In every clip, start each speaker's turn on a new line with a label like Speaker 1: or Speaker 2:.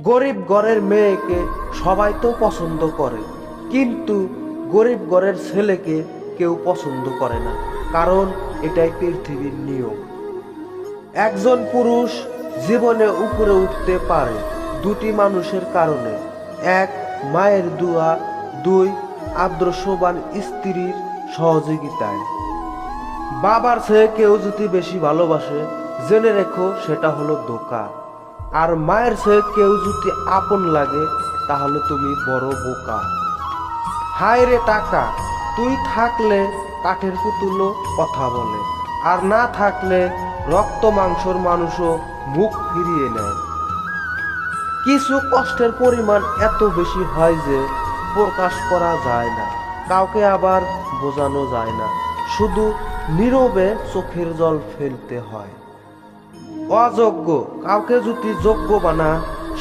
Speaker 1: গরিব ঘরের মেয়েকে সবাই তো পছন্দ করে, কিন্তু গরিব ঘরের ছেলেকে কেউ পছন্দ করে না, কারণ এটাই পৃথিবীর নিয়ম। একজন পুরুষ জীবনে উপরে উঠতে পারে দুটি মানুষের কারণে, এক মায়ের দুয়া, দুই আদর্শবান স্ত্রীর সহযোগিতায়। বাবার চেয়ে কেউ যদি বেশি ভালোবাসে, জেনে রেখো সেটা হলো ধোকা আর মায়ের চেয়ে কেউ যদি আপন লাগে, তাহলে তুমি বড় বোকা। হায় রে টাকা, তুই থাকলে কাঠের পুতুলও কথা বলে, আর না থাকলে রক্ত মাংসর মানুষও মুখ ফিরিয়ে নেয়। কিছু কষ্টের পরিমাণ এত বেশি হয় যে প্রকাশ করা যায় না, কাউকে আবার বোঝানো যায় না। শুধু নীরবে চোখের জল ফেলতে হয়। অযোগ্য, কাউকে যদি যোগ্য বানা,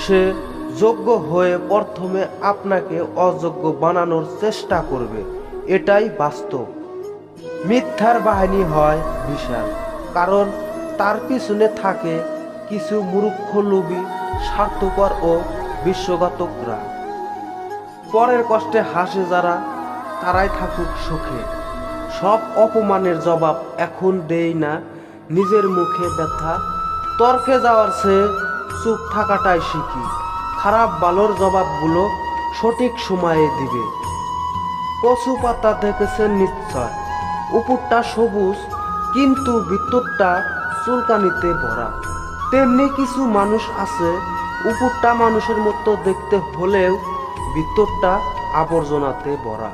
Speaker 1: সে যোগ্য হয়ে প্রথমে আপনাকে অযোগ্য বানানোর চেষ্টা করবে। এটাই বাস্তব। মিথ্যার বাহিনী হয় বিশাল, কারণ তার পিছনে থাকে কিছু মূর্খ লোভী, স্বার্থপর ও বিশ্বঘাতকরা। পরের কষ্টে হাসে যারা, তারাই থাকুক সুখে। সব অপমানের জবাব এখন দেই না, নিজের মুখে ব্যথা তর্কে যাওয়ার চেয়ে চুপ থাকাটাই শিখি। খারাপ ভালোর জবাবগুলো সঠিক সময়ে দিবে। কচু পাতা দেখেছেন নিশ্চয়। উপরটা সবুজ, কিন্তু ভিতরটা চুলকানিতে ভরা। তেমনি কিছু মানুষ আছে, উপরটা মানুষের মতো দেখতে হলেও ভিতরটা আবর্জনাতে ভরা।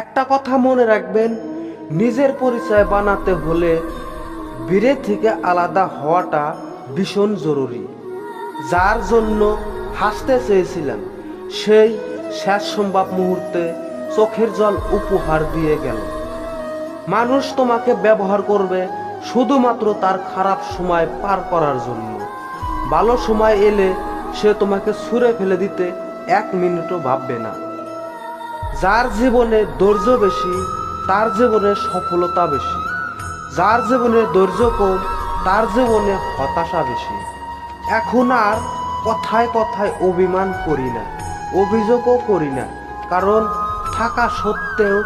Speaker 1: একটা কথা মনে রাখবেন, নিজের পরিচয় বানাতে হলে বীরের থেকে আলাদা হওয়াটা ভীষণ জরুরি। যার জন্য হাসতে চেয়েছিলাম, সেই শেষ সম্ভব মুহূর্তে চোখের জল উপহার দিয়ে গেল। মানুষ তোমাকে ব্যবহার করবে শুধুমাত্র তার খারাপ সময় পার করার জন্য। ভালো সময় এলে সে তোমাকে ছুঁড়ে ফেলে দিতে এক মিনিটও ভাববে না। যার জীবনে ধৈর্য বেশি, তার জীবনে সফলতা বেশি। যার জীবনে ধৈর্য কম, তার জীবনে হতাশা বেশি। এখন আর কথায় কথায় অভিমান করি না, অভিযোগও করি না, কারণ থাকা সত্ত্বেও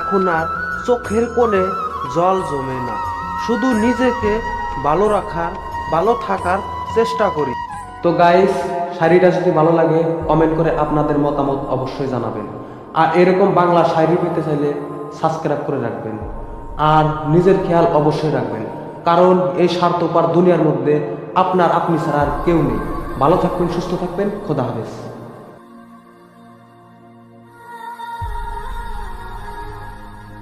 Speaker 1: এখন আর চোখের কোণে জল জমে না। শুধু নিজেকে ভালো রাখার, ভালো থাকার চেষ্টা করি।
Speaker 2: তো গাইস শাড়িটা যদি ভালো লাগে কমেন্ট করে আপনাদের মতামত অবশ্যই জানাবেন। আর এরকম বাংলা শাড়ি পেতে চাইলে সাবস্ক্রাইব করে রাখবেন। আর নিজের খেয়াল অবশ্যই রাখবেন। কারণ এই স্বার্থপর দুনিয়ার মধ্যে আপনার আপনি ছাড়া আর কেউ নেই। ভালো থাকবেন, সুস্থ থাকবেন, খোদা হাফেজ।